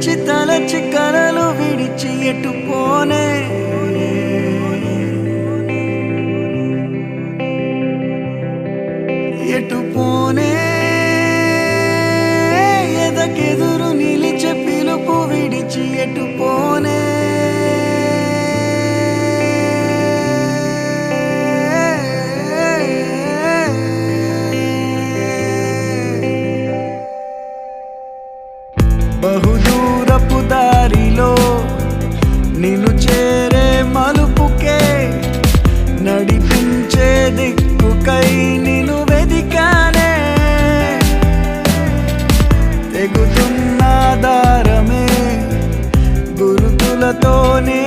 వచ్చి కలలు విడిచి ఎటు పోనే? ఎటు పోనే? ఎదకెదురు నిలిచే పిలుపు విడిచి ఎటు బహుదూరపు దారిలో నిను చేరే మలుపుకే నడిపించే దిక్కుకై నిను వెదికానే. తెగుతున్న దారమే గురుతులతోనే